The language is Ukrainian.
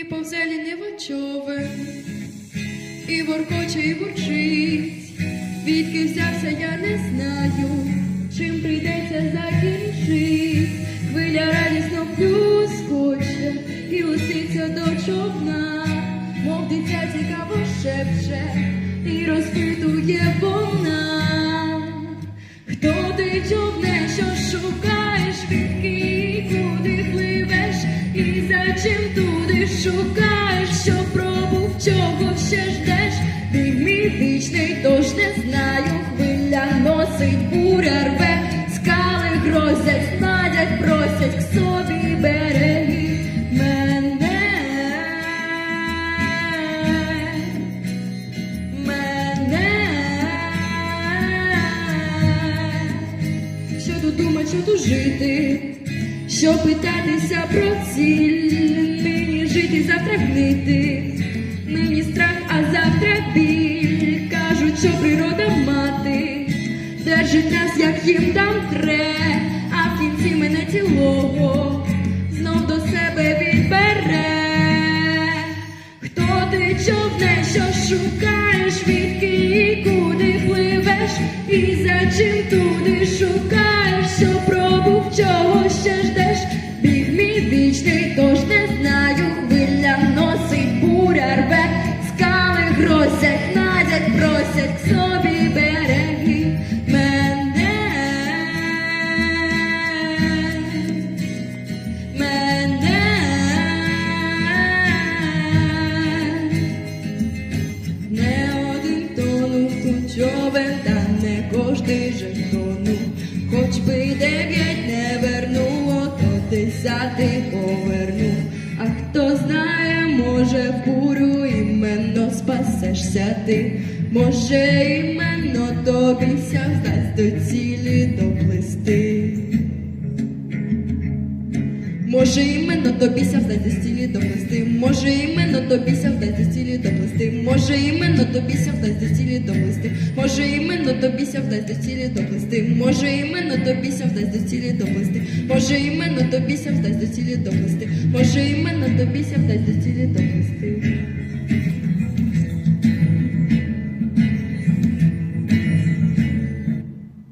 І повзе ліниво човен, і воркоче, і бурчить. Відки взявся, я не знаю, чим прийдеться закінчить. Хвиля радісно плюскоче, і лисиця до човна, мов дитя цікаво шепче, і розпитує вона. Хто ти човне, що шукаєш, відки, куди пливеш, і за чим туди шукаєш, що пробув, чого ще ждеш, ти мій вічний, тож не знаю, хвиля носить, буря рве, скали грозять, знадять, просять к собі береги мене. Мене. Що тут думать, що тут жити, що питатися про ціль, жити, завтра гнити, нині страх, а завтра біль. Кажуть, що природа мати, держить нас, як їм там тре, а в кінці мене цілого знов до себе відбере. Хто ти човне, що шукаєш, відки і куди пливеш, і за чим туди грозять, надять, просять к собі береги мене. Мене не один тонув тут човен, та не кожний же тонув, хоч би дев'ять не вернуло, то десятий повернув. А хто знає, може в бурю спасешся ти, може іменно тобі ся вдасть до цілі доплисти. Може іменно тобі ся вдасть до цілі доплисти, може іменно тобі ся вдасть до цілі доплисти, може іменно тобі ся вдасть до цілі доплисти, може іменно тобі ся вдасть до цілі доплисти, може іменно тобі ся вдасть до цілі доплисти, може іменно тобі ся вдасть до цілі доплисти, може іменно тобі ся вдасть до цілі доплисти.